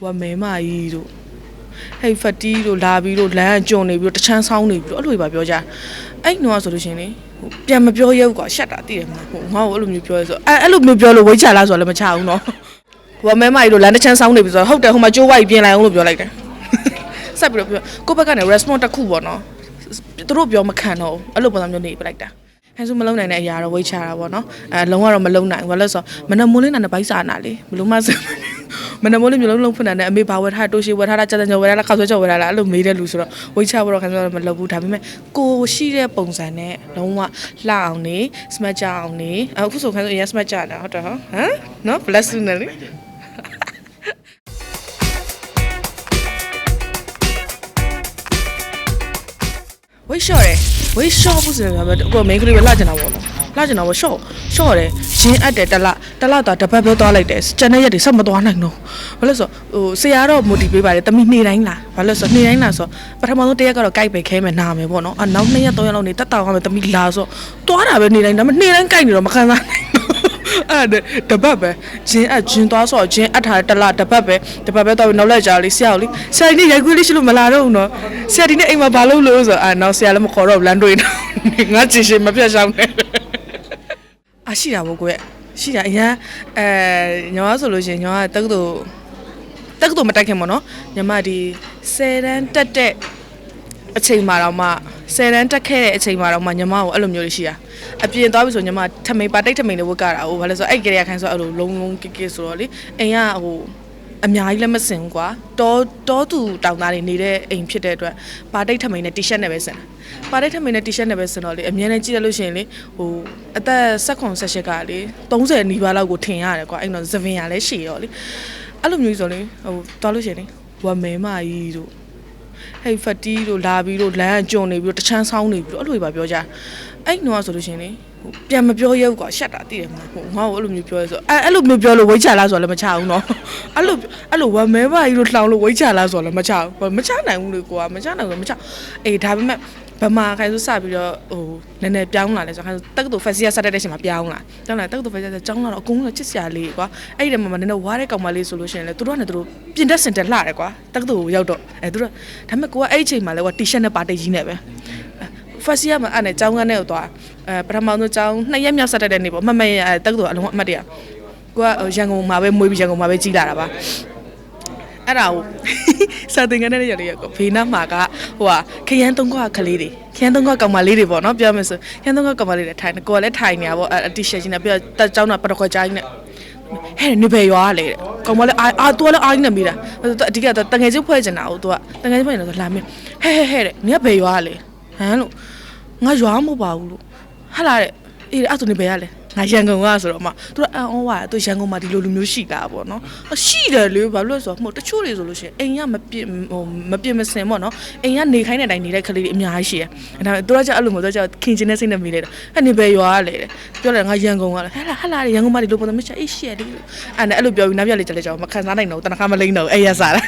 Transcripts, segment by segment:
ဟိုကမဲမကြီးတို့ဟိတ်ဖက်တီးတို့လာပြီးတို့လမ်းကကျွံနေပြီးတော့တချမ်းဆောင်းနေပြီးတော့အဲ့လိုပဲပြောကြအဲ့နှောကဆိုလို့ရှရင်လေဟိုပြန်မပြောရဲဘူးကွာရှက်တာတည်တယ်မလားဟိုငါ့ကိုအဲ့လိုမျိုးပြောရဲဆိုအဲ့အဲ့လိုမျိုးပြောလို့ဝိတ်ချလားဆိုတော့လည်းမချဘူးနော်ဟိုကမဲမကြီးတို့လမ်းတချမ်းဆောင်းနေပြီးဆိုတော့ဟုတ်တယ်ဟိုမှာကျိုးဝိုက်ပြင်လိုက်အောင်လို့ပြောလိုက်တယ်ဆက်ပြီးတော့ပြောကိုယ့်ဘက်ကနေ response တစ်ခုပေါ့နော်သူတို့ပြောမခံတော့ဘူးအဲ့လိုပုံစံမျိုးနေပြလိုက်တာဟဲ့ဆိုမလုံနိုင်တဲ့အရာတော့ဝိတ်ချတာပေါ့နော်အဲလုံးဝတော့မလုံနိုင်ဘူးဘာလို့လဲဆိုတော့မနက်မိုးလင်းတာနဲ့ဘိုက်စာနာလေဘလို့မှစ မနက်မိုးလင်းမျိုးလုံးလုံးဖွင့်တာနဲ့အမေဘာဝယ်ထားတိုးရှိဝယ်ထားတာကြက်ကြက်ဝယ်ထားတာခောက်ဆွဲချော်ဝယ်ထားတာအဲ့လိုမေးတဲ့လူဆိုတော့ဝိတ်ချဖို့တော့ခံစားတော့မလုပ်ဘူးဒါပေမဲ့ကိုရှိတဲ့ပုံစံနဲ့လုံးဝလှအောင်နေ smart ကြအောင်နေအခုဆိုခံစားအရင် smart ကြတာဟုတ်တယ်ဟမ်နော် bless you နဲ့လေဝိတ်လျှော့တယ်ဝိတ်လျှော့ဖို့ဆိုရင်လည်းကိုမိန်းကလေးပဲလှကျင်တာပေါ့နော်လှကျင်တာပေါ့လျှော့လျှော့တယ် ရင်းအပ်တယ်တစ်လတစ်လတော့တစ်ပတ်ပဲသွားလိုက်တယ်ကျန်တဲ့ရက်တွေဆက်မသွားနိုင်တော့ဘာလို့လဲဆိုဟိုဆရာတော့ motivate ပါတယ်တမိနေတိုင်းလားဘာလို့လဲဆိုနေတိုင်းလားဆိုပထမဆုံးတစ်ရက်ကတော့ကြိုက်ပဲခဲမယ်နာမယ်ပေါ့နော်အနောက်နှစ်ရက်သုံးရက်လောက်နေတက်တောင်ကမယ်တမိလာဆိုသွားတာပဲနေတိုင်းဒါပေမဲ့နေတိုင်းကြိုက်နေတော့မခံစားနိုင်ဘူးအဲ့ဒါတပတ်ပဲဂျင်းအပ်ဂျင်းသွားဆိုဂျင်းအပ်ထားတဲ့တစ်လတစ်ပတ်ပဲတစ်ပတ်ပဲတော့နောက်လက်ကြလေးဆရာကိုလေဆရာဒီနေ့ရိုက်ခွေးလေးရှိလို့မလာတော့ဘူးနော်ဆရာဒီနေ့အိမ်မှာဘာလုပ်လို့ဆိုအာနောက်ဆရာလည်းမခေါ်တော့ဘူးလမ်းတွေ့တော့ငါကြင်ရှင်မပြတ်ရှောင်းနေ အရှိတာဗောကိုရဲ့ရှိတာအရင်အဲညီမဆိုလို့ရှိရင်ညီမကတက္ကသိုလ်တက္ကသိုလ်မတက်ခင်ပေါ့နော်ညီမဒီ10တန်းတက်တဲ့အချိန်မှာတော့မှ10တန်းတက်ခဲ့တဲ့အချိန်မှာတော့မှညီမကိုအဲ့လိုမျိုးလေးရှိတာအပြင်သွားပြီဆိုညီမထမိန်ပါတိတ်ထမိန်လေးဝတ်ကြတာဟိုဘာလဲဆိုအဲ့ကြရခိုင်းဆိုအဲ့လိုလုံးလုံးကစ်ကစ်ဆိုတော့လေအိမ်ကဟို အများကြီးလည်းမစင်ဘူးကွာတောတောသူတောင်သားတွေနေတဲ့အိမ်ဖြစ်တဲ့အတွက်ပါတိတ်ထမိန်နဲ့တီရှပ်နဲ့ပဲစင်တာပါတိတ်ထမိန်နဲ့တီရှပ်နဲ့ပဲစင်တော့လေအမြဲတမ်းကြည့်ရလို့ရှိရင်လေဟိုအသက်16 18ကလေ30နီးပါးလောက်ကိုထင်ရတယ်ကွာအဲ့တော့သဗင်ရလည်းရှည်ရောလေအဲ့လိုမျိုးဆိုလေဟိုသွားလို့ရှိရင်လေဝါမဲမကြီးတို့ဟိတ်ဖက်တီးတို့လာပြီးတို့လမ်းကကျွံနေပြီးတော့တချမ်းဆောင်းနေပြီးတော့အဲ့လိုပဲပြောကြ အဲ့နှောကဆိုလို့ရှရင်လေဟိုပြန်မပြောရဲဘူးကွာရှက်တာတည်တယ်မလားဟိုငါ့ကိုအဲ့လိုမျိုးပြောရဲဆိုအဲ့အဲ့လိုမျိုးပြောလို့ဝိတ်ချလားဆိုတော့လည်းမချဘူးနော်အဲ့လိုအဲ့လိုဝမ်းမဲပါကြီးတို့လှောင်လို့ဝိတ်ချလားဆိုတော့လည်းမချဘူးမချနိုင်ဘူးလေကွာမချနိုင်ဘူးမချအေးဒါပေမဲ့ဗမာခိုင်ဆိုစပြီးတော့ဟိုနည်းနည်းပြောင်းလာလဲဆိုခိုင်ဆိုတက္ကသိုလ်ဖက်စီယာစတက်တဲ့အချိန်မှာပြောင်းလာပြောင်းလာတက္ကသိုလ်ဖက်စီယာကျောင်းလာတော့အကုန်လုံးချစ်စရာလေးကွာအဲ့ဒီထဲမှာနည်းနည်းဝါးတဲ့ကောင်မလေးဆိုလို့ရှိရင်လေသူတို့ကလည်းသူတို့ပြင်တက်စင်တက်လှတယ်ကွာတက္ကသိုလ်ကိုရောက်တော့အဲသူတို့ဒါပေမဲ့ကိုကအဲ့ဒီအချိန်မှာလဲကွာတီရှပ်နဲ့ပါတိတ်ကြီးနဲ့ပဲ first year မှာအဲ့နဲ့ကျောင်းကန်းနဲ့ကိုသွားအဲပထမဆုံးကျောင်းနှစ်ရက်မြောက်ဆက်တက်တဲ့နေ့ပေါ့မမရအဲတက္ကသိုလ်အလုံးအမှတ်တရကိုကရန်ကုန်မှာပဲမွေးပြီးရန်ကုန်မှာပဲကြီးလာတာပါအဲ့ဒါကိုစာသင်ခန်းထဲရလေးရကိုဖေးနာမှာကဟိုဟာခရမ်းသုံးခွကလေးတွေခရမ်းသုံးခွကောင်မလေးတွေပေါ့နော်ပြောမယ်ဆိုခရမ်းသုံးခွကောင်မလေးတွေထိုင်ကိုကလည်းထိုင်နေတာပေါ့အတီရှယ်ကြီးနဲ့ပြီးတော့တက်ကျောင်းတော့ပတခွက်ကြားကြီးနဲ့ဟဲ့နေပဲရွာလေတဲ့ကောင်မလေးအာအာ तू လည်းအားကြီးနေမိတာအဓိကတော့တငယ်ချင်းဖွဲ့ချင်တာကို तू ကတငယ်ချင်းဖွဲ့နေတာဆိုလာမင်းဟဲ့ဟဲ့ဟဲ့တဲ့နေကဘယ်ရွာလေ ဟမ်လို့ငါရွာမဟုတ်ပါဘူးလို့ဟာလာတဲ့အေးအဲ့ဆိုနေဘယ်ရလဲငါရန်ကုန်ကဆိုတော့မှသူကအန်ဩဝါသူရန်ကုန်မှာဒီလိုလူမျိုးရှိတာပေါ့နော်အရှိတယ်လေဘာလို့လဲဆိုတော့ဟိုတချို့တွေဆိုလို့ရှိရင်အိမ်ကမပြစ်ဟိုမပြစ်မစင်ပေါ့နော်အိမ်ကနေခိုင်းတဲ့အတိုင်းနေတဲ့ကလေးတွေအများကြီးရှိတယ်ဒါပေမဲ့သူကကြအဲ့လိုမျိုးသူကကြခင်ချင်းနဲ့စိတ်နဲ့မိလိုက်တာအဲ့နေပဲရွာလေတဲ့ပြောတယ်ငါရန်ကုန်ကလေဟဲ့လားဟဲ့လားရန်ကုန်မှာဒီလိုပုံစံမရှိအေးရှိရလေအဲ့နဲ့အဲ့လိုပြောပြီးနောက်ပြလေကြလေကြောင်မခံစားနိုင်တော့တနခါမလိမ့်တော့အဲ့ရစားတာ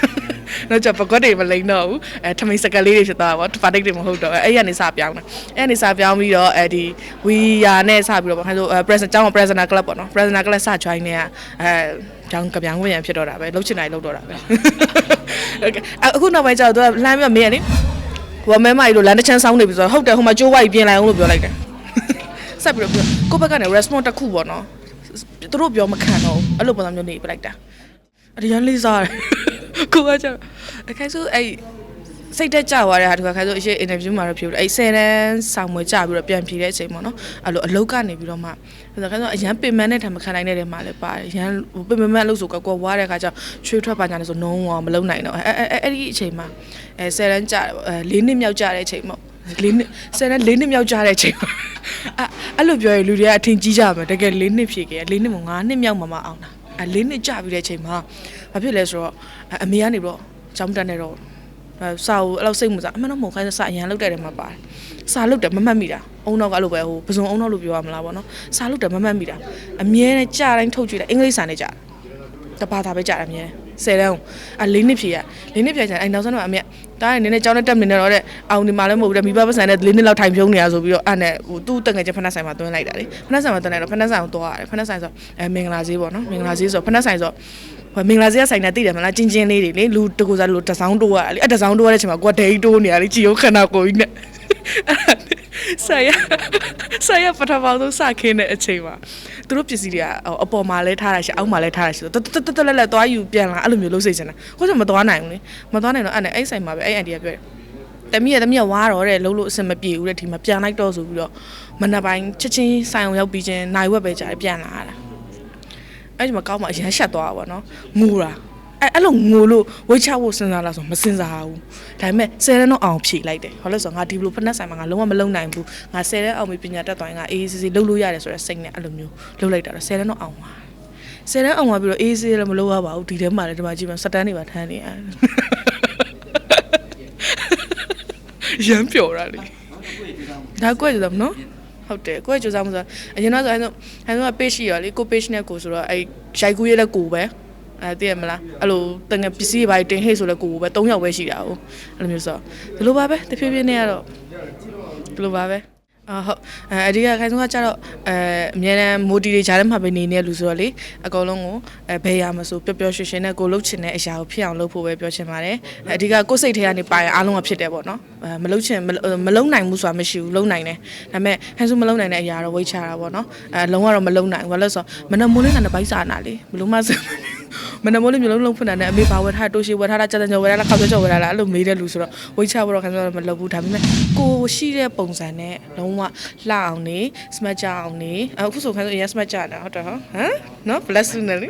တော့ကြပကွက်တွေမလိမ့်တော့ဘူးအဲထမိန်စကလေးတွေဖြစ်သွားတာပေါ့ပါတိတ်တွေမဟုတ်တော့အဲ့ရနေစပြောင်းတယ်အဲ့နေစပြောင်းပြီးတော့အဲဒီဝီယာနဲ့စပြီးတော့ပေါ့ဟဲ့ဆို present ကျောင်း presenter club ပေါ့နော် presenter club စ join နေကအဲကျောင်းကပြောင်းဝင်ရဖြစ်တော့တာပဲလှုပ်ချင်တိုင်းလှုပ်တော့တာပဲအခုနောက်ပိုင်းကျတော့သူကလမ်းပြမင်းရလေဟိုမဲမကြီးတို့လမ်းတစ်ချမ်းဆောင်းနေပြီဆိုတော့ဟုတ်တယ်ဟိုမှာကျိုးဝိုက်ပြင်လိုက်အောင်လို့ပြောလိုက်တယ်ဆက်ပြီးတော့ကိုယ့်ဘက်ကနေ response တစ်ခုပေါ့နော်သူတို့ပြောမခံတော့ဘူးအဲ့လိုပုံစံမျိုးနေပြလိုက်တာအရန်လေးစားတယ် ကိုကကျအခိုင်ဆိုအဲ့စိတ်တက်ကြသွားတဲ့ဟာဒီခါခိုင်ဆိုအရှိ interview မှာတော့ဖြစ်လို့အဲ့10တန်းဆောင်မွေကြပြီးတော့ပြန်ဖြေတဲ့အချိန်ပေါ့နော်အဲ့လိုအလုတ်ကနေပြီးတော့မှဆိုတော့ခိုင်ဆိုအရန်ပင်မနဲ့ထားမခံနိုင်တဲ့နေရာမှာလည်းပါတယ်ရန်ပင်မမအလုတ်ဆိုကွာကွာဝါတဲ့ခါကျချွေးထွက်ပါညာနေဆိုနုံးအောင်မလုံနိုင်တော့အဲ့အဲ့အဲ့ဒီအချိန်မှာအဲ10တန်းကြတယ်ပေါ့အဲ၄နှစ်မြောက်ကြတဲ့အချိန်ပေါ့လေးနှစ်ဆယ်နဲ့လေးနှစ်မြောက်ကြတဲ့အချိန်မှာအဲ့အဲ့လိုပြောရင်လူတွေကအထင်ကြီးကြမှာတကယ်လေးနှစ်ဖြည့်ခဲ့လေးနှစ်မငါးနှစ်မြောက်မှမအောင်တာအဲ့လေးနှစ်ကြပြီးတဲ့အချိန်မှာ ဘာဖြစ်လဲဆိုတော့အမေကနေပြီးတော့ကျောင်းတက်နေတော့စာကိုအဲ့လိုစိတ်မစားအမှန်တော့မဟုတ်ခိုင်းစာအရန်လောက်တဲ့ထဲမှာပါတယ်စာလုတ်တယ်မမှတ်မိတာအုံနောက်ကအဲ့လိုပဲဟိုပစုံအုံနောက်လို့ပြောရမလားပေါ့နော်စာလုတ်တယ်မမှတ်မိတာအမြဲတမ်းကြားတိုင်းထုတ်ကြည့်တယ်အင်္ဂလိပ်စာနဲ့ကြားတပါတာပဲကြားတယ်အမြဲဆယ်တန်းအလေးနှစ်ဖြည့်ရလေးနှစ်ဖြည့်ချင်အဲ့နောက်ဆုံးတော့အမေတားရနည်းနည်းကြောင်းနဲ့တက်နေတော့တဲ့အောင်ဒီမှာလည်းမဟုတ်ဘူးတဲ့မိဘပတ်စံနဲ့လေးနှစ်လောက်ထိုင်ဖြုံးနေရဆိုပြီးတော့အဲ့နဲ့ဟိုသူ့တငယ်ချင်းဖနက်ဆိုင်မှာတွင်းလိုက်တာလေဖနက်ဆိုင်မှာတွင်းလိုက်တော့ဖနက်ဆိုင်ကိုသွားရတယ်ဖနက်ဆိုင်ဆိုအဲမင်္ဂလာဈေးပေါ့နော်မင်္ဂလာဈေးဆိုဖနက်ဆိုင်ဆိုဟို မင်္ဂလာစရာဆိုင်တာသိတယ်မလားချင်းချင်းလေးတွေလေလူတကူစားလူတစောင်းတိုးရလေအတစောင်းတိုးရတဲ့အချိန်မှာကိုကဒိတ်တိုးနေရလေကြည်ရောခဏကိုကြီးနဲ့ဆိုင်ရဆိုင်ရပထမဆုံးစခင်းတဲ့အချိန်မှာသူတို့ပစ္စည်းတွေကအပေါ်မှာလဲထားတာရှိအောက်မှာလဲထားတာရှိတော့တတတလက်လက်သွားယူပြန်လာအဲ့လိုမျိုးလုပ်စိတ်ချင်တာဟိုကျမသွားနိုင်ဘူးလေမသွားနိုင်တော့အဲ့နဲ့အဲ့ဆိုင်မှာပဲအဲ့အန်တီကပြောတယ်တမီးရတမီးရဝါတော့တဲ့လုံးလို့အဆင်မပြေဘူးတဲ့ဒီမှာပြန်လိုက်တော့ဆိုပြီးတော့မနက်ပိုင်းချက်ချင်းဆိုင်အောင်ရောက်ပြီးချင်းနိုင်ဝက်ပဲကြာတယ်ပြန်လာရတာ အဲ့ဒီမှာကောင်းမှအရင်ရှက်သွားတာပေါ့နော်ငိုတာအဲ့အဲ့လိုငိုလို့ဝိတ်ချဖို့စဉ်းစားလားဆိုမစဉ်းစားဘူးဒါပေမဲ့ဆယ်ရက်တော့အောင်ဖြေလိုက်တယ်ဟောလို့ဆိုငါဒီလိုဖက်နဲ့ဆိုင်မှာငါလုံးဝမလုံနိုင်ဘူးငါဆယ်ရက်အောင်ပြီးပညာတတ်သွားရင်ငါအေးအေးဆေးဆေးလုပ်လို့ရတယ်ဆိုတဲ့စိတ်နဲ့အဲ့လိုမျိုးလုပ်လိုက်တာတော့ဆယ်ရက်တော့အောင်ပါဆယ်ရက်အောင်ပါပြီးတော့အေးအေးဆေးဆေးလည်းမလုပ်ရပါဘူးဒီထဲမှာလည်းဒီမှာကြည့်မှစတန်းတွေပါထမ်းနေရတယ်ရမ်းပျော်တာလေဒါကိုယ့်ကြည့်တော့နော် ဟုတ်တယ်ကိုယ့်ကြည့်စားမှာဆိုအရင်တော့ဆိုအဲဆိုအဲဆို page ရှိရလေကို page နဲ့ကိုဆိုတော့အဲရိုက်ကူးရတဲ့ကိုပဲအဲသိရမလားအဲ့လိုတငယ်ပစ္စည်းတွေပါတင်ဟိတ်ဆိုလဲကိုပဲ၃ယောက်ပဲရှိတာ哦အဲ့လိုမျိုးဆိုဒီလိုပါပဲတဖြည်းဖြည်းနဲ့ကတော့ဒီလိုပါပဲ အာဟုတ်အဲအဒီကခိုင်ဆုံးကကြတော့အဲအများနဲ့မိုတီတွေဂျားထဲမှာပဲနေနေတဲ့လူဆိုတော့လေအကောင်လုံးကိုအဲဘယ်ရမဆိုပျော်ပျော်ရွှင်ရွှင်နဲ့ကိုလှုပ်ချင်တဲ့အရာကိုဖြစ်အောင်လုပ်ဖို့ပဲပြောချင်ပါတယ်အဲအဒီကကိုယ်စိတ်ထဲကနေပါရင်အားလုံးကဖြစ်တယ်ပေါ့နော်အဲမလှုပ်ချင်မမလုံနိုင်ဘူးဆိုတာမရှိဘူးလုံနိုင်တယ်ဒါပေမဲ့ဟန်ဆူမလုံနိုင်တဲ့အရာတော့ဝိတ်ချတာပေါ့နော်အဲလုံးဝတော့မလုံနိုင်ဘူးဘာလို့လဲဆိုတော့မနက်မိုးလင်းတာနဲ့ဘိုက်စာနာလေဘလို့မှစ မနက်မိုးလင်းမျိုးလုံးလုံးဖွင့်တာနဲ့အမေပါဝယ်ထားတိုးရှိဝယ်ထားတာကြက်ကြက်ဝယ်ထားတာခောက်ကြက်ဝယ်ထားတာအဲ့လိုမေးတဲ့လူဆိုတော့ဝိတ်ချဖို့တော့ခန်းစားတော့မလုပ်ဘူးဒါပေမဲ့ကိုရှိတဲ့ပုံစံနဲ့လုံးဝလှအောင်နေ smart ကြအောင်နေအခုဆိုခန်းစားအရင် smart ကြတာဟုတ်တယ်ဟမ်ဟမ်နော် bless နေလေ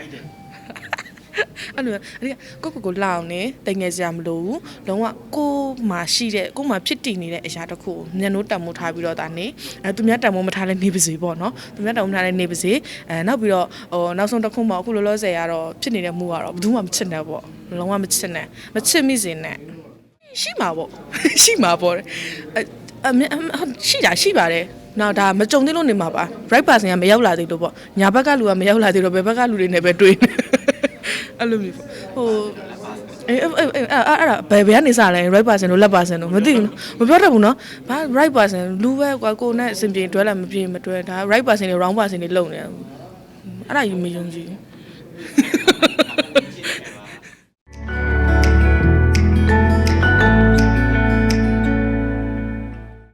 အဲ့လိုအဲ့ဒီကိုကိုကိုလောင်နေတိမ်ငယ်စရာမလိုဘူးလုံးဝကိုမှရှိတဲ့ကိုမှဖြစ်တည်နေတဲ့အရာတစ်ခုကိုမျက်နှိုးတံမိုးထားပြီးတော့ဒါနေအဲသူများတံမိုးမထားလဲနေပါစေပေါ့နော်သူများတံမိုးမထားလဲနေပါစေအဲနောက်ပြီးတော့ဟိုနောက်ဆုံးတစ်ခုမှအခုလောလောဆယ်ကတော့ဖြစ်နေတဲ့မူကတော့ဘယ်သူမှမချစ်နဲ့ပေါ့လုံးဝမချစ်နဲ့မချစ်မိစေနဲ့ရှိမှာပေါ့ရှိမှာပေါ့အဲအမေရှိတာရှိပါတယ်နော်ဒါမကြုံသေးလို့နေမှာပါ right person ကမရောက်လာသေးလို့ပေါ့ညာဘက်ကလူကမရောက်လာသေးတော့ဘယ်ဘက်ကလူတွေနဲ့ပဲတွေ့နေ အဲ့လိုမျိုးပေါ့ဟိုအေးအေးအေးအဲ့အဲ့ဒါဘယ်ဘယ်ကနေစလဲ right person လို့ left person လို့မသိဘူးနော်မပြောတတ်ဘူးနော်ဘာ right person လူပဲကွာကိုယ်နဲ့အစဉ်ပြေတွဲလာမပြေမတွဲဒါ right person တွေ wrong person တွေလုံနေတယ်အဲ့ဒါယူမယုံကြည်ဘူး